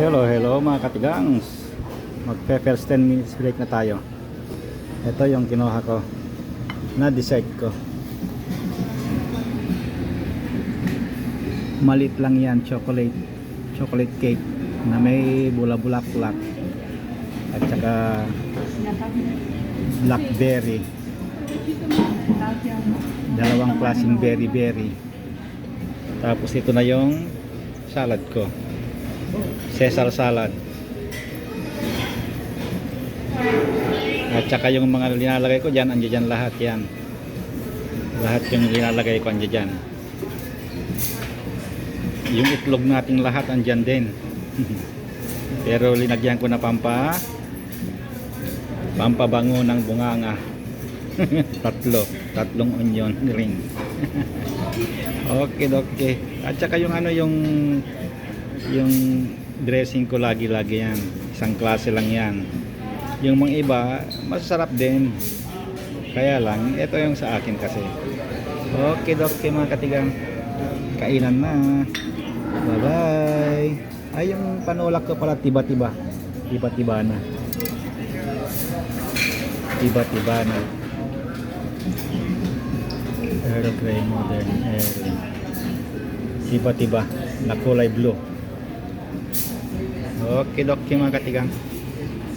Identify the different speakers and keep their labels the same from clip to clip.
Speaker 1: Hello, hello mga katigangs. Magpe first 10 minutes break na tayo. Ito yung kinuha ko. Na dessert ko. Malit lang yan, chocolate. Chocolate cake na may bula-bulak-bulak. At saka blackberry. Dalawang klaseng berry-berry. Tapos ito na yung salad ko. Caesar salad. At saka yung mga linalagay ko dyan, andyan dyan lahat yan. Lahat yung linalagay ko andyan dyan. Yung itlog nating lahat andyan din. Pero linagyan ko na pampa pampabango ng bunganga. Tatlo. Tatlong onion ring. okay, okay. At saka yung ano yung yung dressing ko lagi-lagi yan. Isang klase lang yan. Yung mga iba, masarap din. Kaya lang, ito yung sa akin kasi. Okay, okay mga katigang. Kainan na. Bye-bye. Ay, yung panulak ko pala tiba-tiba. Tiba-tiba na. Tiba-tiba na. Grey Modern Early. Tiba-tiba. Na kulay blue. Okay, okay mga katigang.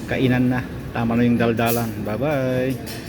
Speaker 1: Kainan na. Tama na yung daldalan. Bye-bye.